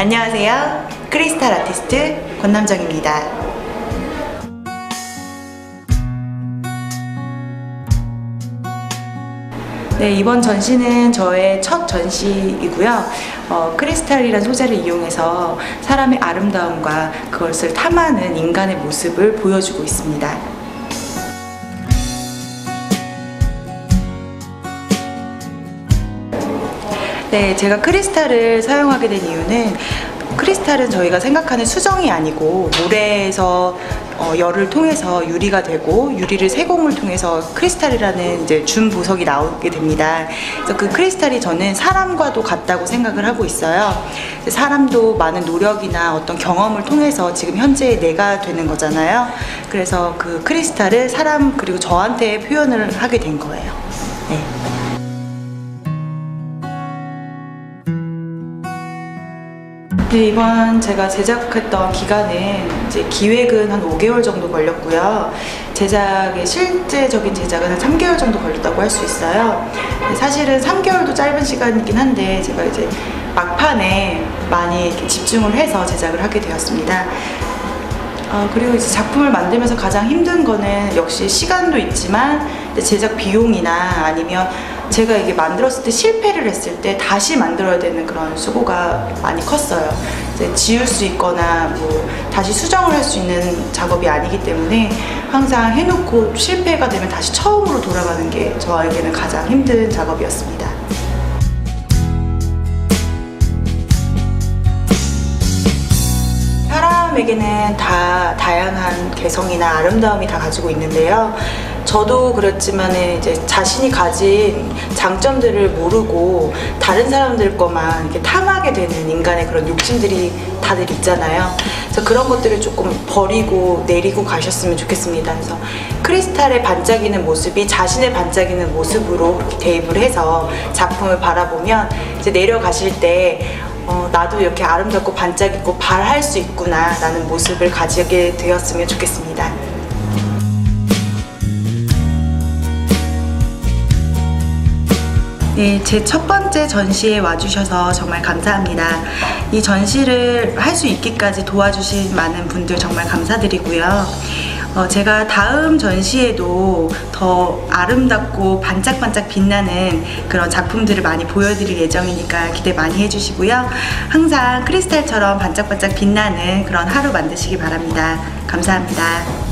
안녕하세요. 크리스탈 아티스트 권남정입니다. 네, 이번 전시는 저의 첫 전시이고요. 어, 크리스탈이라는 소재를 이용해서 사람의 아름다움과 그것을 탐하는 인간의 모습을 보여주고 있습니다. 네, 제가 크리스탈을 사용하게 된 이유는 크리스탈은 저희가 생각하는 수정이 아니고 모래에서 어, 열을 통해서 유리가 되고 유리를 세공을 통해서 크리스탈이라는 이제 준 보석이 나오게 됩니다. 그래서 그 크리스탈이 저는 사람과도 같다고 생각을 하고 있어요. 사람도 많은 노력이나 어떤 경험을 통해서 지금 현재 내가 되는 거잖아요. 그래서 그 크리스탈을 사람 그리고 저한테 표현을 하게 된 거예요. 네. 네, 이번 제가 제작했던 기간은 이제 기획은 한 5개월 정도 걸렸고요. 제작의 실제적인 제작은 한 3개월 정도 걸렸다고 할 수 있어요. 사실은 3개월도 짧은 시간이긴 한데 제가 이제 막판에 많이 집중을 해서 제작을 하게 되었습니다. 어, 그리고 이제 작품을 만들면서 가장 힘든 거는 역시 시간도 있지만 제작 비용이나 아니면 제가 이게 만들었을 때 실패를 했을 때 다시 만들어야 되는 그런 수고가 많이 컸어요. 이제 지울 수 있거나 뭐 다시 수정을 할 수 있는 작업이 아니기 때문에 항상 해놓고 실패가 되면 다시 처음으로 돌아가는 게 저에게는 가장 힘든 작업이었습니다. 사람에게는 다 다양한 개성이나 아름다움이 다 가지고 있는데요. 저도 그렇지만 이제 자신이 가진 장점들을 모르고 다른 사람들 것만 이렇게 탐하게 되는 인간의 그런 욕심들이 다들 있잖아요. 그래서 그런 것들을 조금 버리고 내리고 가셨으면 좋겠습니다. 그래서 크리스탈의 반짝이는 모습이 자신의 반짝이는 모습으로 그렇게 대입을 해서 작품을 바라보면 이제 내려가실 때 어, 나도 이렇게 아름답고 반짝이고 발할 수 있구나 라는 모습을 가지게 되었으면 좋겠습니다. 네, 제 첫 번째 전시에 와주셔서 정말 감사합니다. 이 전시를 할 수 있기까지 도와주신 많은 분들 정말 감사드리고요. 어, 제가 다음 전시에도 더 아름답고 반짝반짝 빛나는 그런 작품들을 많이 보여드릴 예정이니까 기대 많이 해주시고요. 항상 크리스탈처럼 반짝반짝 빛나는 그런 하루 만드시기 바랍니다. 감사합니다.